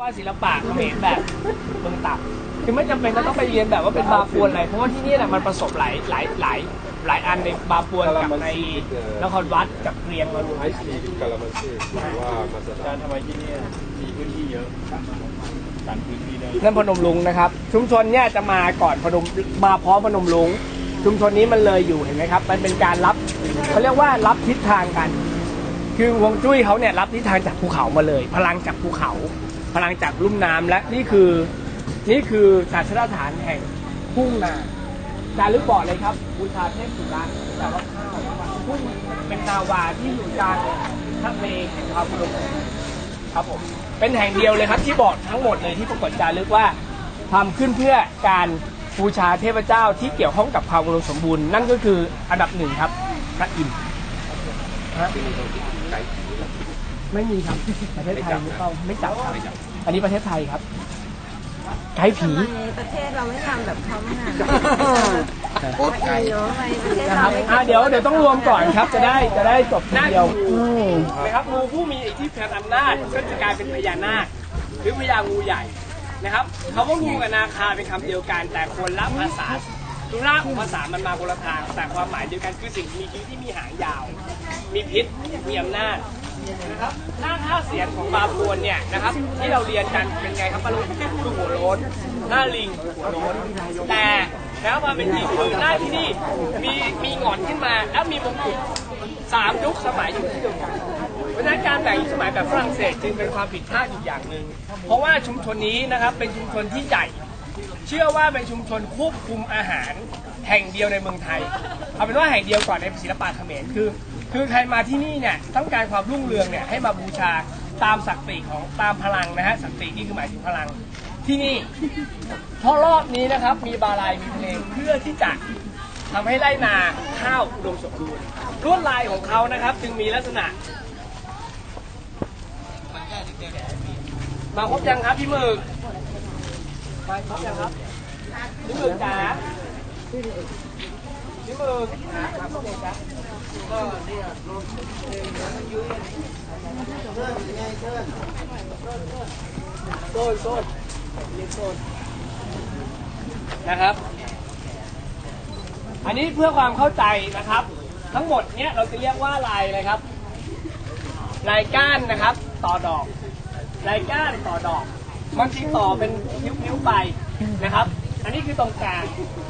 ว่าศิลปะเขมรแบบเมืองต่ำคือไม่จำเป็นจะต้องไปเรียนแบบว่าเป็นบาปวนอะไรเพราะว่าที่นี่แหละมันผสมหลายหลายหลายหลายอันในบาปวนกับในนครวัดกับเรียงมารวมไอซีกาลามันซีหรือว่ามาสกาดารทำไมที่นี่มีพื้นที่เยอะการพื้นที่ได้นั่นพนมลุงนะครับ ชุมชนเนี่ยจะมาก่อนพนมมาพร้อมพนมลุงชุมชนนี้มันเลยอยู่เห็นไหมครับ มันเป็นการรับเขาเรียกว่ารับทิศทางกัน คือฮวงจุ้ยเขาเนี่ยรับทิศทางจากภูเขามาเลย พลังจากภูเขา พลังจากลุ่มน้ำและนี่คือนี่คือศาสนสถานแห่งทุ่งนาจารึกบอกเลยครับบูชาเทพสุรักษ์แต่ว่าข้าวทุ่งเป็นนาวาที่อยู่กลางทะเลแห่งความอุดมสมบูรณ์ครับผมเป็นแห่งเดียวเลยครับที่บอกทั้งหมดเลยที่ปรากฏจารึกว่าทำขึ้นเพื่อการบูชาเทพเจ้าที่เกี่ยวข้องกับความอุดมสมบูรณ์ นั่นก็คืออันดับหนึ่งครับพระอินทร์ฮะไม่มีครับประเทศไทยไม่ต้องไม่จับครับ อันนี้ประเทศไทยครับไกด์ผี ทำไมประเทศเราไม่ทำแบบเขาไม่ทำโอ้ยเนาะทำไมประเทศนะคเรารับไม่อ่าเดี๋ยวเดี๋ยวต้องรวมก่อนครับ จะได้จะได้จบทีเดียวนะครับงูผู้มีอิทธิพลอำนาจก็จะกลายเป็นพญานาค หรือพญางูใหญ่นะครับคำว่างูกับนาคาเป็นคำเดียวกัน แต่คนละภาษาตุลาของภาษามันมาคนละทางแต่ความหมายเดียวกันคือสิ่งมีชีวิตที่มีหางยาว มีพิษมีอำนาจ นะครับหน้าท่าเสียงของบาปวนเนี่ยนะครับ ที่เราเรียนกันเป็นไงครับปารุคือหัวโล้นหน้าลิงหัวโล้นแต่แล้วมาเป็นจริงคือหน้าที่นี่มีมีหงอนขึ้นมาแล้วมีมงกุฎสามยุคสมัยอยู่ที่เดียวกันเพราะฉะนั้นการแบ่งยุคสมัยแบบฝรั่งเศสจึงเป็นความผิดพลาดอยู่อย่างหนึ่งเพราะว่าชุมชนนี้นะครับเป็นชุมชนที่ใหญ่ เชื่อว่าเป็นชุมชนควบคุมอาหารแห่งเดียวในเมืองไทย เอาเป็นว่าแห่งเดียวก่อนในศิลปะเขมรคือ คือใครมาที่นี่เนี่ยต้องการความรุ่งเรืองเนี่ยให้มาบูชาตามศักดิ์ของตามพลังนะฮะศักดิ์นี่คือหมายถึงพลังที่นี่เพราะรอบนี้นะครับมีบาลายมีเพลงเพื่อที่จะทำให้ไร่นาข้าวอุดมสมบูรณ์ลวดลายของเขานะครับ จึงมีลักษณะมาครบยังครับพี่หมึกมาครบยังครับพี่หมึกจ๋า พี่หมึกมาครบยังจ๊ะก็เนี่ยโซนโซนเรียกโซนนะครับ อันนี้เพื่อความเข้าใจนะครับ ทั้งหมดเนี้ยเราจะเรียกว่าลายอะไรครับลายก้านนะครับ ต่อดอกลายก้านต่อดอกมันจึงต่อเป็นนิ้วๆไปนะครับ อันนี้คือตรงกลาง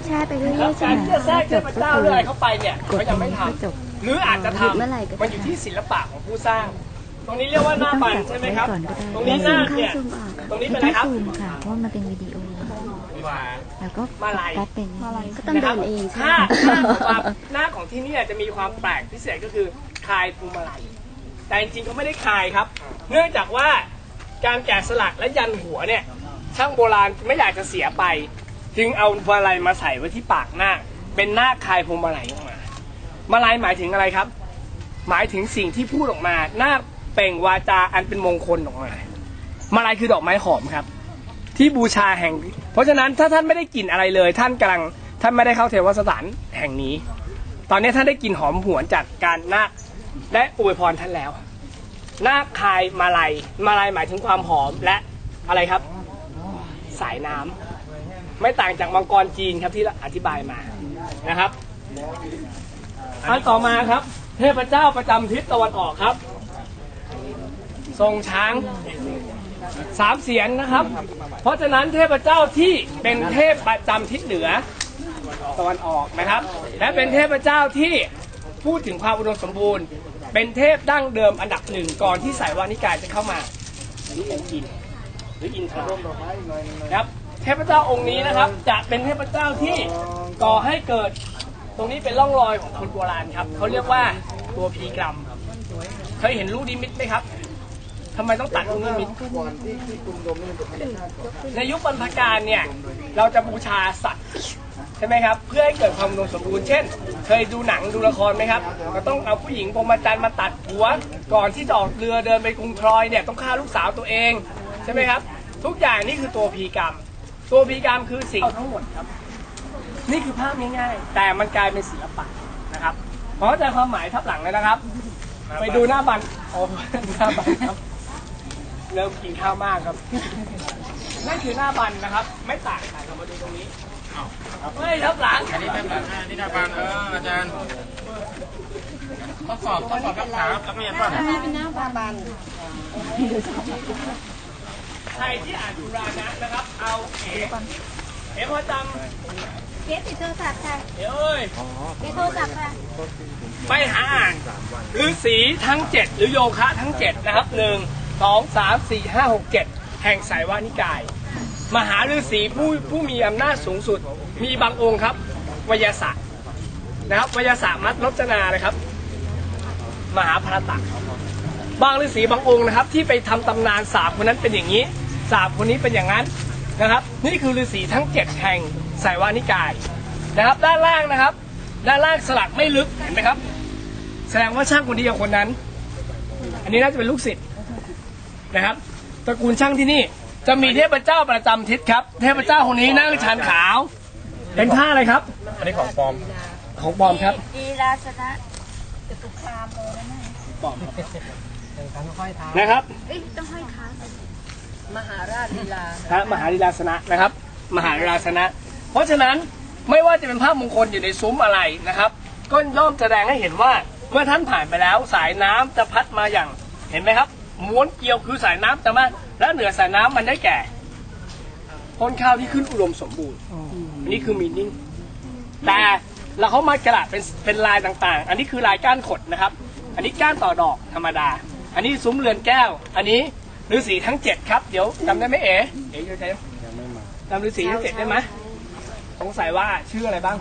แช่ไปเรื่แล้วอยๆใช่การไหมที่จะแทรกเทพเจ้าหรืออะไรเข้าไปเนี่ยกดเขายังไม่ทจบำหรืออาจจะทหยุดเมื่อไหร่ก็ำมันอยู่ที่ศิลปะของผู้สร้าง ตรงนี้เรียกว่าหน้าบันใช่ไหมครับ ก่อนก็ได้ตรงนี้หน้าซูมเนี่ยเข้าซูมออกตรงนี้ไม่เป็นอะไรต้องครับ ซูมค่ะ เพราะว่ามันเป็นวิดีโอ แล้วก็มาลาย แป๊บเป็นก็ต้องเดินเองใช่หไหมน้าหน้าของความหน้าของที่นี่จะมีความแปลกพิเศษก็คือคลายภูมิลัยแต่จริงๆเขาไม่ได้คลายครับ เนื่องจากว่าการแกะสลักและยันหัวเนี่ยช่างโบราณไม่อยากจะเสียไป จึงเอาพวงมาลัยมาใส่ไว้ที่ปากหน้าคเป็นหน้าคคายพวงมาลัยออกมามาลัยหมายถึงอะไรครับ หมายถึงสิ่งที่พูดออกมาหน้าเปล่งวาจาอันเป็นมงคลออกมามาลัยคือดอกไม้หอมครับ ที่บูชาแห่ง เพราะฉะนั้นถ้าท่านไม่ได้กลิ่นอะไรเลย ท่านกำลังท่านไม่ได้เข้าเทวสถานแห่งนี้ ตอนนี้ท่านได้กลิ่นหอมหวนจากการนาคและอวยพรท่านแล้วนาคคายมาลัยมาลัยหมายถึงความหอมและอะไรครับ สายน้ำ ไม่ต่างจากมังกรจีนครับที่อธิบายมานะครับอันต่อมาครับ เทพเจ้าประจำทิศตะวันออกครับ ทรงช้างสามเสียนนะครับ เพราะฉะนั้นเทพเจ้าที่เป็นเทพประจำทิศเหนือตะวันออกนะครับ และเป็นเทพเจ้าที่พูดถึงความอุดมสมบูรณ์ เป็นเทพดั้งเดิมอันดับหนึ่งก่อนที่สายวานิกายจะเข้ามาหรือองค์อินหรืออินทราครับ เทพเจ้าองค์นี้นะครับ จะเป็นเทพเจ้าที่ก่อให้เกิดตรงนี้เป็นร่องรอยของคนโบราณครับเขาเรียกว่าตัวพีกรรมเคยเห็นลูกนิมิตไหมครับทำไมต้องตัดลูกนิมิตในยุคบรรพกาลเนี่ย เราจะบูชาสัตว์ใช่ไหมครับ เพื่อให้เกิดความอุดมสมบูรณ์เช่น เคยดูหนังดูละครไหมครับเราต้องเอาผู้หญิงพรมจรรย์มาตัดหัว ก่อนที่จะออกเรือเดินไปกรุงทรอยเนี่ยต้องฆ่าลูกสาวตัวเอง ใช่ไหมครับ ทุกอย่างนี่คือตัวพีกรรม ตัวพีกรรมคือสิ่งทั้งหมดครับ นี่คือภาพง่ายๆ แต่มันกลายเป็นศิลปะนะครับเพราะใจความหมายทับหลังเลยนะครับ ไปดูหน้าบันโอ้หน้าบันครับเริ่มกินข้าวมากครับนั่นคือหน้าบันนะครับ ไม่ต่างกันเรามาดูตรงนี้ไม่ครับหลังอันนี้แบบนี่นะบางเอออาจารย์ทดสอบทดสอบนักศึกษานักเรียนป่ะ ใครที่อ่านจุรานะนะครับ เอาเอ๋เอ๋พอจเกสติดโทรศัพท์ค่ะำเอ๋เอ้ยเกสโทรศัพท์ค่ะ ไปหาอ่านฤาษีทั้งเจ็ดหรือโยคะทั้งเจ็ดนะครับหนึ่งสองสามสี่ห้าหกเจ็ดแห่งสายวานิกาย มหาฤาษีผู้ผู้มีอำนาจสูงสุด มีบางองค์ครับวยศาสตร์นะครับวยศาสตร์มัดรจนาเลยครับ มหาภารตะบางฤาษีบางองค์นะครับ ที่ไปทำตำนานสาบคนนั้นเป็นอย่างนี้ สาบคนนี้เป็นอย่างนั้นนะครับ นี่คือฤาษีทั้งเจ็ดแห่งสายวานิกายนะครับ ด้านล่างนะครับ ด้านล่างสลักไม่ลึกเห็นไหมครับ แสดงว่าช่างคนนี้กับคนนั้น อันนี้น่าจะเป็นลูกศิษย์นะครับตระกูลช่างที่นี่จะมีเทพเจ้าประจำทิศครับ เทพเจ้าคนนี้นั่งชานขาว เป็นผ้าอะไรครับ อันนี้ของปลอม ของปลอมครับดีราสนะปลอมนะครับเอ้ยต้องห้อยขา มหาราชลีลาพระมหาลีลาสนะนะครับ มหาลีลาสนะ เพราะฉะนั้นไม่ว่าจะเป็นภาพมงคลอยู่ในซุ้มอะไรนะครับ ก็ย่อมแสดงให้เห็นว่าเมื่อท่านผ่านไปแล้วสายน้ำจะพัดมาอย่างเห็นไหมครับ ม้วนเกลียวคือสายน้ำจะมาและเหนือสายน้ำมันได้แก่ต้นข้าวที่ขึ้นอุดมสมบูรณ์อันนี้คือมีนิ่งแต่เราเขามากระดาษเป็นเป็นลายต่างๆ อันนี้คือลายก้านขดนะครับ อันนี้ก้านต่อดอกธรรมดา อันนี้ซุ้มเรือนแก้ว อันนี้ ฤาษีทั้งเจ็ดครับ เดี๋ยวจำได้ไหมเอ๋เอ๋จะจำจำฤาษีทั้งเจ็ดได้ไหมสงสัยว่าชื่ออะไรบ้าง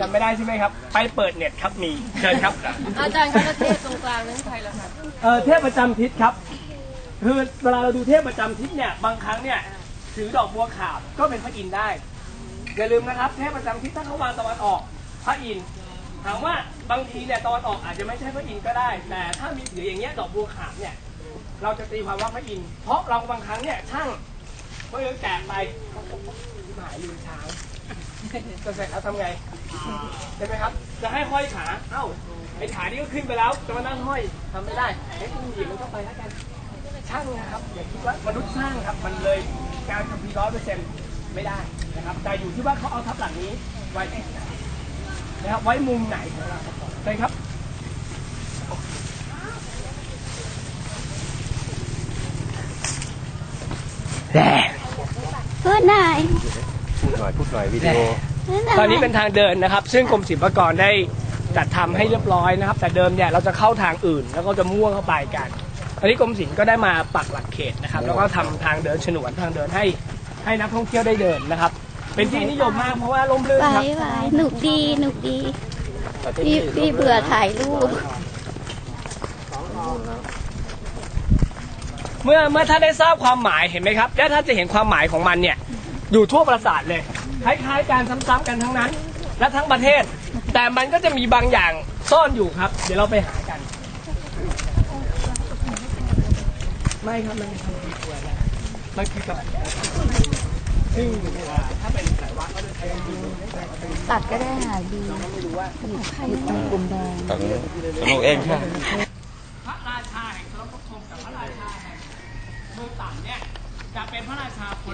จำไม่ได้ใช่ไหมครับ ไปเปิดเน็ตครับมีเชิญครับ อาจารย์คณะเทศตรงกลางนั้นใครล่ะคะเออเทพประจำทิศครับ คือเวลาเราดูเทพประจำทิศเนี่ยบางครั้งเนี่ยถือดอกบัวขาวก็เป็นพระอินทร์ได้อย่าลืมนะครับเทพประจำทิศถ้าเขาวางตะวันออกพระอินทร์ถามว่าบางทีเนี่ยตะวันออกอาจจะไม่ใช่พระอินทร์ก็ได้ แต่ถ้ามีถืออย่างเงี้ยดอกบัวขาวเนี่ย เราจะตีความว่าพระอินทร์เพราะเราบางครั้งเนี่ยช่างเมื่อแกะไปหมายลืมช้างจะเสร็จแล้วทำไงใช่ไหมครับ จะให้ห้อยขา เอ้าไอ้ขานี่ก็ขึ้นไปแล้วจะมานั่งห้อยทำไม่ได้เฮ้คุณหยิบมันเข้าไปแล้วกันช่างนะครับอย่าคิดว่ามนุษย์สร้างครับ มันเลยการทำพีร้อยเปอร์เซ็นต์ไม่ได้นะครับแต่อยู่ที่ว่าเขาเอาทับหลังนี้ไว้ไหนนะครับไว้มุมไหนของเราใช่ครับ แพูดหน่อยพูดหน่อยพูดหน่อยวิดีโอ พูดหยตอนนี้เป็นทางเดินนะครับ ซึ่งกรมศิลปากรได้จัดทำให้เรียบร้อยนะครับ แต่เดิมเนี่ยเราจะเข้าทางอื่น แล้วก็จะม่วงเข้าไปกันตอนนี้กรมศิลป์ก็ได้มาปักหลักเขตนะครับ แล้วก็ทำทางเดินฉนวนทางเดินให้ให้นักท่องเที่ยวได้เดินนะครับ เป็นที่นิยมมากเพราะว่าร่มรื่นไว้ครับไว้หนุกดีหนุกดีพี่พี่เบื่อถ่ายรูป เมื่อเมื่อท่านได้ทราบความหมายเห็นไหมครับแล้วท่านจะเห็นความหมายของมันเนี่ยอยู่ทั่วปราสาทเลยคล้ายๆการซ้ำๆกันทั้งนั้น และทั้งประเทศ แต่มันก็จะมีบางอย่างซ่อนอยู่ครับ เดี๋ยวเราไปหากัน ไม่ครับมันเป็นคำเป็นตัวนะมันคือกับซึ่งเวลาถ้าเป็นสายวัดก็จะใช้กันอยู่ตัดก็ได้หาดีหยุดหยุดตรงกลุ่มแดงสนุกเองค่ะ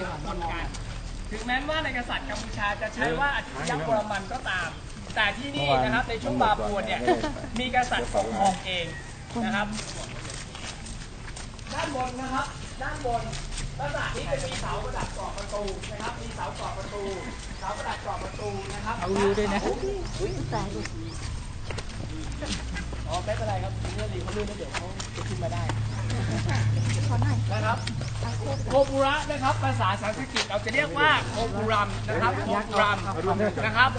ราชาคนละคนกัน ถึงแม้ว่าในกษัตริย์กัมพูชาจะใช้ว่าอธิยบรมันก็ตาม แต่ที่นี่นะครับในช่วงบาปวนเนี่ยมีกษัตริย์ปกครองเองนะครับ ด้านบนนะครับ ด้านบนลักษณะนี้จะมีเสาประดับกรอบประตูนะครับ มีเสากรอบประตูเสาประดับกรอบประตูนะครับเอาวิวด้วยนะอ๋อไม่เป็นไรครับเรื่องนี้เขาลื่นแล้วเดี๋ยวเขาจะขึ้นมาได้ นะครับโคบุระนะครับภาษาสันสกฤตเราจะเรียกว่าโคบุรัมนะครับโคบุรัมนะครับ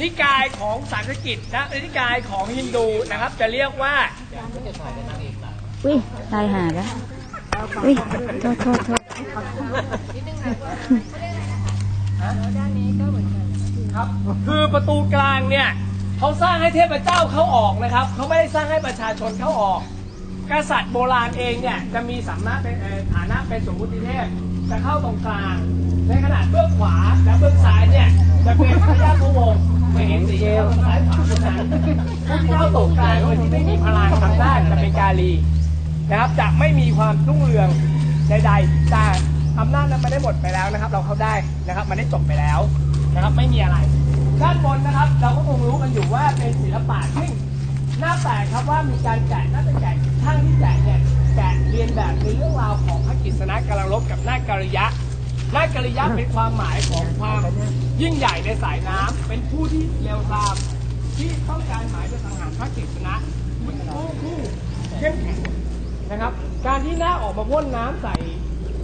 นิกายของสันสกฤตนะนิกายของฮินดูนะครับ จะเรียกว่าอุ้ยตายหาแล้วอุ้ยโทษโทษโทษครับคือประตูกลางเนี่ยเขาสร้างให้เทพเจ้าเขาออกนะครับเขาไม่ได้สร้างให้ประชาชนเขาออก กษัตริย์โบราณเองเนี่ยจะมีสำนักเป็นฐานะเป็นสมมุติเทพจะเข้าตรงกลาง ในขณะเบื้องขวาและเบื้องซ้ายเนี่ยจะเป็นพระยาพระวงศ์ไม่เห็นสีเขียวซ้ายขวาเท่านั้นผู้ที่เข้าตรงกลางโดยที่ไม่มีพลังทางด้านจะเป็นกาลีนะครับจะไม่มีความรุ่งเรืองใดๆแต่อำนาจนั้นไม่ได้หมดไปแล้วนะครับ เราเข้าได้นะครับมันได้จบไปแล้วนะครับไม่มีอะไร ด้านบนนะครับ เราก็คงรู้กันอยู่ว่าเป็นศิลปะซึ่ง น้าแปลกครับว่ามีการแกะน่าจะแกะช่างที่แกะเนี่ยแกะเรียนแบบในเรื่องราวของพระกฤษณะกำลังรบกับนาคกริยะนาคกริยะเป็นความหมายของความยิ่งใหญ่ในสายน้ำเป็นผู้ที่เลวทรามที่ต้องการหมายจะสังหารพระกฤษณะผู้ผู้เข้มแข็งนะครับ การที่น้าออกมาพ่นน้ำใส่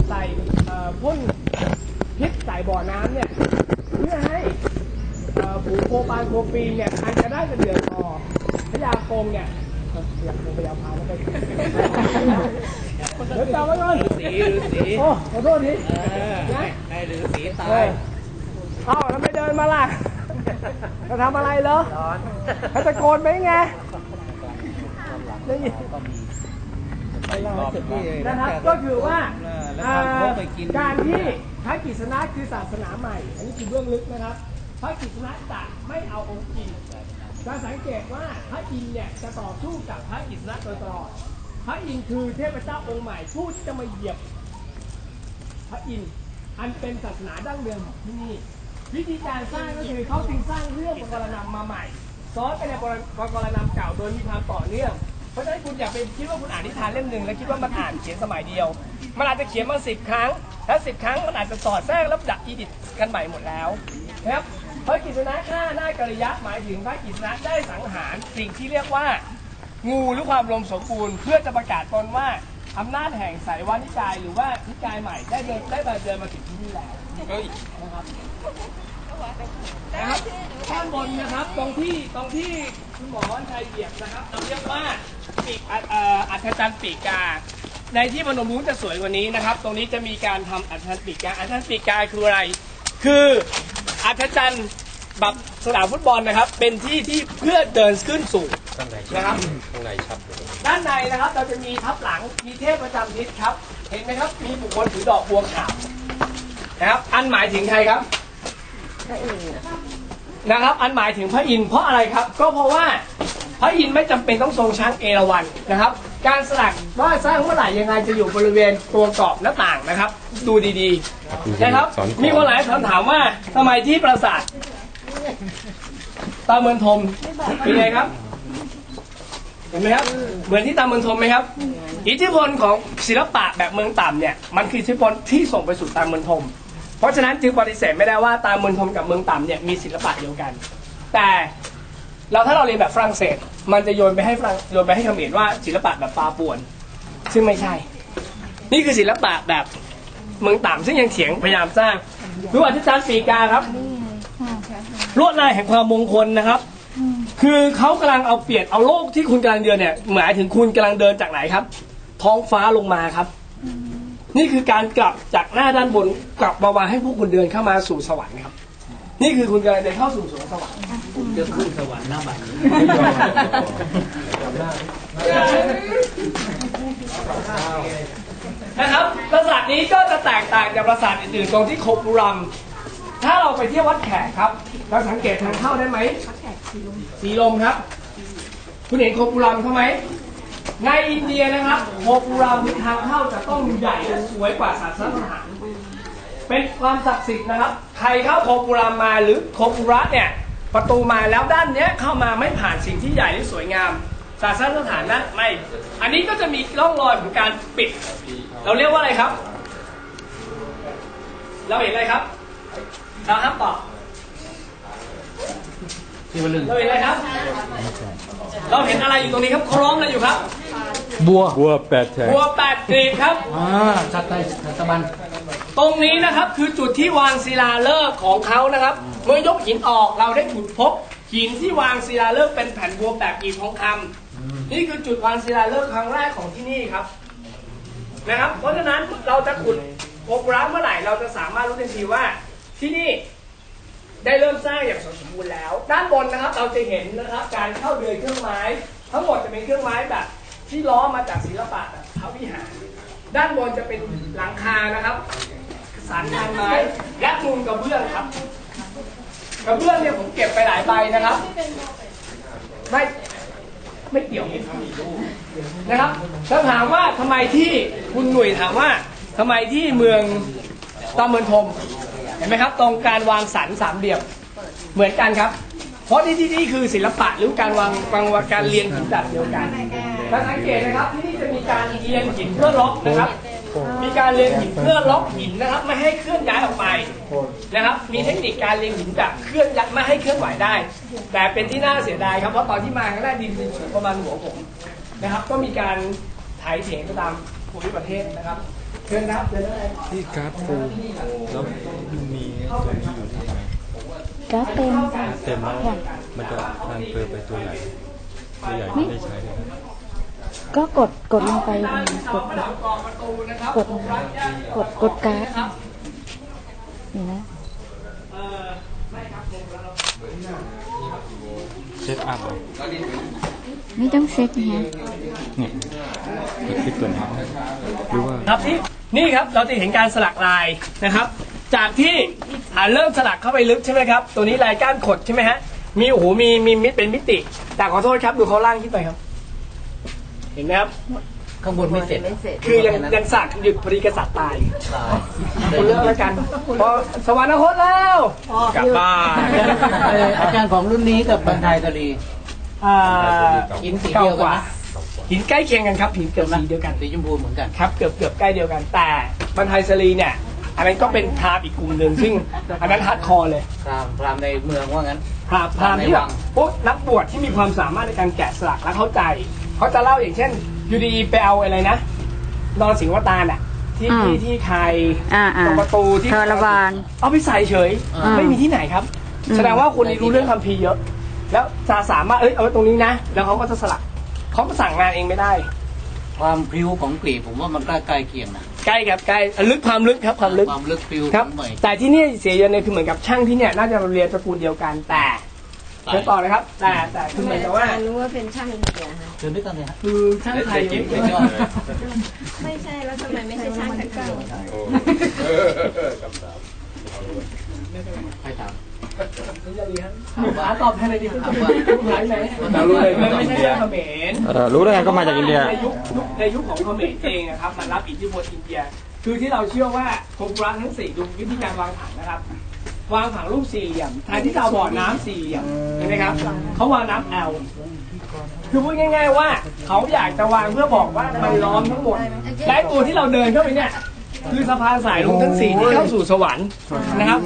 ใส่พ่นพิษใส่บ่อน้ำเนี่ยเพื่อให้ผูโคปานโคปีนเนี่ยอันจะได้กระเดือดคอพญาโคงเนี่ยอยากโคงพญาพานแล้วไปเดี๋ยวจำไว้ก่อนสีสีโอ้ขอโทษทีนะไอ้หรือสีตาเออเอ้าแล้วไม่เดินมาล่ะจะทำอะไรเหรอเขาตะโกนไปไงได้ยินนะครับก็คือว่าเอ่อการที่พระกิษณะคือศาสนาใหม่ อันนี้คือเบื้องลึกนะครับ พระกิษณะจะไม่เอาองค์จริง จะสังเกตว่าพระอินทร์เนี่ยจะต่อสู้กับพระกิษณะโดยตลอด พระอินทร์คือเทพเจ้าองค์ใหม่ผู้ที่จะมาเหยียบ พระอินทร์อันเป็นศาสนาดั้งเดิมของที่นี่ วิธีการสร้างก็คือเขาจึงสร้างเรื่องปกรณำมาใหม่ ซ้อนไปในปกรณำเก่าโดยมีความต่อเนื่อง เพราะฉะนั้นคุณอย่าไปคิดว่าคุณอ่านนิทานเล่มหนึ่งแล้วคิดว่ามันอ่านเขียนสมัยเดียว มันอาจจะเขียนมาสิบครั้งและสิบครั้งมันอาจจะสอดแทรกแล้วดักอีดิทกันใหม่หมดแล้วนะครับ พระกิจนะฆ่าหน้กริยะหมายถึงพระกิจนะได้สังหารสิ่งที่เรียกว่า งูหรือความรวมสมบูรณ์ เพื่อจะประกาศตนว่าอำนาจแห่งสายวานิกายหรือว่านิกายใหม่ได้เดินได้มาเดินมาถึงที่นี่แล้วนะครับนะครับข้างบนนะครับตรงที่ตรงที่คุณหมอวันชัยเหยียบนะครับ เราเรียกว่าปีกอะเอ่ออัศจรรย์ปีกา ในที่พนมรุ้งจะสวยกว่านี้นะครับ ตรงนี้จะมีการทำอัศจรรย์ปีกาอัศจรรย์ปีกกาคืออะไร คือ อัศจรรย์แบบสนามฟุตบอลนะครับ เป็นที่ที่เพื่อเดินขึ้นสู่ข้างในนะครับข้างในชัดเลยด้านในนะครับเราจะมีทับหลังมีเทพประจำทิศครับ เห็นไหมครับ มีบุคคลถือดอกบัวขาวนะครับ อันหมายถึงใครครับนะครับ อันหมายถึงพระอินทร์เพราะอะไรครับ ก็เพราะว่าพระอินทร์ไม่จำเป็นต้องทรงช้างเอราวัณนะครับ การสลัก ว่าสร้างเมื่อไหร่ยังไงจะอยู่บริเวณตัวกรอบหน้าต่างนะครับ ดูดีๆนะครับสอน มีคนหลายคนถามว่าทำไมที่ปราสาทตาเมืองทมเป็นไงครับ เห็นไหมครับ เหมือนที่ตามเมืองทมไหมครับ อิทธิพลของศิลปะแบบเมืองต่ำเนี่ย มันคืออิทธิพลที่ส่งไปสู่ตามเมืองทม เพราะฉะนั้นจึงปฏิเสธไม่ได้ว่าตามเมืองทมกับเมืองต่ำเนี่ยมีศิลปะเดียวกัน แต่เราถ้าเราเรียนแบบฝรั่งเศส มันจะโยนไปให้ฝรั่งโยนไปให้เขมรว่าศิลปะแบบปาป่วน ซึ่งไม่ใช่ นี่คือศิลปะแบบเมืองต่ำซึ่งยังเถียงพยายามสร้างดูอาจารย์ปีกาครับลวดลายแห่งความมงคลนะครับ คือเขากำลังเอาเปรียบเอาโลกที่คุณกำลังเดินเนี่ย หมายถึงคุณกำลังเดินจากไหนครับ ท้องฟ้าลงมาครับ นี่คือการกลับจากหน้าด้านบนกลับมาวางให้พวกคุณเดินเข้ามาสู่สวรรค์ครับ นี่คือคุณกำลังเดินเข้าสู่สวนสวรรค์จะขึ้นสวรรค์หน้าบัตรนะครับปราสาทนี้ก็จะแตกต่างจากปราสาทอื่นๆตรงที่โคปุรัมถ้าเราไปเที่ยววัดแขกครับเราสังเกตทางเข้าได้ไหมสีลมครับ คุณเห็นโคปุรัมเขาไหมในอินเดียนะครับโคปุรัมทางเข้าจะต้องใหญ่และสวยกว่าศาสนสถาน เป็นความศักดิ์สิทธิ์นะครับ ใครเข้าโคปุรัมมาหรือโคปุระเนี่ยประตูมาแล้วด้านเนี้ยเข้ามาไม่ผ่านสิ่งที่ใหญ่และสวยงามศาสนสถานนะไม่ อันนี้ก็จะมีร่องรอยของการปิด เราเรียกว่าอะไรครับ เราเห็นอะไรครับเราครับตอบที่มันลึงเราเห็นอะไรครับ เราเห็นอะไรอยู่ตรงนี้ครับเขาร้องอะไรอยู่ครับ บัว บัวแปดแฉกบัวแปดกลีบครับอ่าสัตว์ไตสัตว์บัน ตรงนี้นะครับคือจุดที่วางศิลาฤกษ์ของเขานะครับ เมื่อยกหินออกเราได้ขุดพบ หินที่วางศิลาฤกษ์เป็นแผ่นบัวแบบกีบทองคำนี่คือจุดวางศิลาฤกษ์ครั้งแรกของที่นี่ครับนะครับ เพราะฉะนั้นเราจะขุดพบร้างเมื่อไหร่เราจะสามารถรู้ทันทีว่าที่นี่ได้เริ่มสร้างอย่างสมบูรณ์แล้ว ด้านบนนะครับเราจะเห็นนะครับ การเข้าเดินเครื่องไม้ ทั้งหมดจะเป็นเครื่องไม้แบบ ที่ล้อมาจากศิลปะแบบพระวิหาร ด้านบนจะเป็นหลังคานะครับ สารทางไม้และมุงกระเบื้องครับ กระเบื้องเนี่ยผมเก็บไปหลายใบนะครับ ไม่ไม่เกี่ยวนะครับแล้วถามว่าทำไมที่คุณหนุ่ยถามว่าทำไมที่เมืองตำเมืองทมเห็นไหมครับ ตรงการวางสันสามเหลี่ยมเหมือนกันครับ เพราะที่ที่นี่คือศิลปะหรือการวางวางการเรียงหินแบบเดียวกันถ้าสังเกตนะครับที่นี่จะมีการเรียงหินเพื่อล็อกนะครับ มีการเรียงหินเพื่อล็อกหินนะครับ ไม่ให้เคลื่อนย้ายออกไปนะครับ มีเทคนิคการเรียงหินแบบเคลื่อนย้ายไม่ให้เคลื่อนไหวได้ แต่เป็นที่น่าเสียดายครับเพราะตอนที่มาครั้งแรกดินสูงประมาณหัวผมนะครับ ก็มีการถ่ายเสียงไปตามภูมิประเทศนะครับเชิญนะครับเชิญได้เลยที่การ์ดฟูแล้วมีตัวที่อยู่ที่ไหนก็เป็นเต็มแล้วมันจะทรานเฟอร์ไปตัวใหญ่ตัวใหญ่ไม่ได้ใช้เลยครับ ก็กดกดลงไปกดกดกดกดการ์ดนี่นะเซตอัพไม่ต้องเซตนะฮะเนี่ยกดคลิกตัวนี้หรือว่าครับที่นี่ครับเราจะเห็นการสลักลายนะครับ จากที่อ่าเริ่มสลักเข้าไปลึกใช่ไหมครับ ตัวนี้ลายก้านขดใช่ไหมฮะมีโอ้โหมีมีมิดเป็นมิติแต่ขอโทษครับดูเขาล่างขึ้นไปครับ เห็นไหมครับ ข้างบนไม่เสร็จไม่เสร็จ คือยังยังสักหยุดพอดีกษัตริย์ตายคุณเลิกแล้วกันพอสวรรคตแล้วกลับบ้านเอ่ออาจารย์ของรุ่นนี้กับบันไทยตะลีอ่าหินสีเก่าเดียวกกันว่านะหินใกล้เคียงกันครับหินเกือบสีเดียวกันสีชมพูเหมือนกันครับเกือบเกือบใกล้เดียวกัน แต่บรรทายสลีเนี่ยอันนั้นก็เป็นพราหมณ์อีกกลุ่มหนึ่งซึ่งอันนั้นฮาร์ดคอร์เลยพรามพรามในเมืองว่างั้นพราหมณ์พราหมณ์ที่แบบพวกนักบวชที่มีความสามารถในการแกะสลักและเข้าใจ เขาจะเล่าอย่างเช่นอยูดีๆไปเอาอะไรนะนรสิงห์วตารน่ะที่ที่ที่ไทยอ่าอ่าตรงประตูที่ทรวานเอาไปใส่เฉยอ่าไม่มีที่ไหนครับอืมแสดงว่าคนนี้รู้เรื่องคัมภีร์เยอะ แล้วจะสามารถเอ้ยเอาไว้ตรงนี้นะ แล้วเขาก็จะสลักเขาก็สั่งงานเองไม่ได้ ความพริ้วของกลีบผมว่ามันใกล้ใกล้เคียงนะใกล้ครับใกล้ลึกความลึกครับความลึก ความลึกพริ้วคขรัอบงใหม่แต่ที่นี่เสียเยอะเนี่ยคือเหมือนกับช่างที่เนี่ยน่าจะเรียนตระกูลเดียวกันแต่ เชิญต่อเลยครับ แต่แต่คือเหมือนกับว่า รู้ว่าเป็นช่างอินเดียฮะเชิญด้วยกันเลยฮะคือช่างไทยไม่ไม่ชชออบบไม่ใช่แล้วทำไมไม่ใช่ช่างตะกั่วใครถามหาตอบแทนเลยดิคุณหายไหนไม่ใช่เรื่องเขมรเอ่อรู้ได้ไงก็มาจากอินเดียในยุคยุคในยุคของเขมรเองนะครับมันรับอิทธิพลอินเดีย คือที่เราเชื่อว่าโครงกระทั้งสี่ดูวิธีการวางผังนะครับ วางผังรูปสี่เหลี่ยมแทนที่จะเอาบ่อน้ำสี่เหลี่ยมเห็นไหมครับเขาวางน้ำแอลคือพูดง่าย ๆ ว่าเขาอยากจะวางเพื่อบอกว่ามันล้อมทั้งหมดและไอ้ตัวที่เราเดินเข้าไปเนี่ย คือสะพานสายลุงทั้งสี่ที่เข้าสู่สวรรค์นะครับ